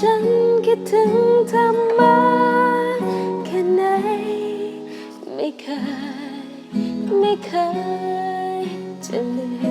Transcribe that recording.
ฉันคิดถึงเธอมาแค่ไหน ไม่เคย ไม่เคยจะลืม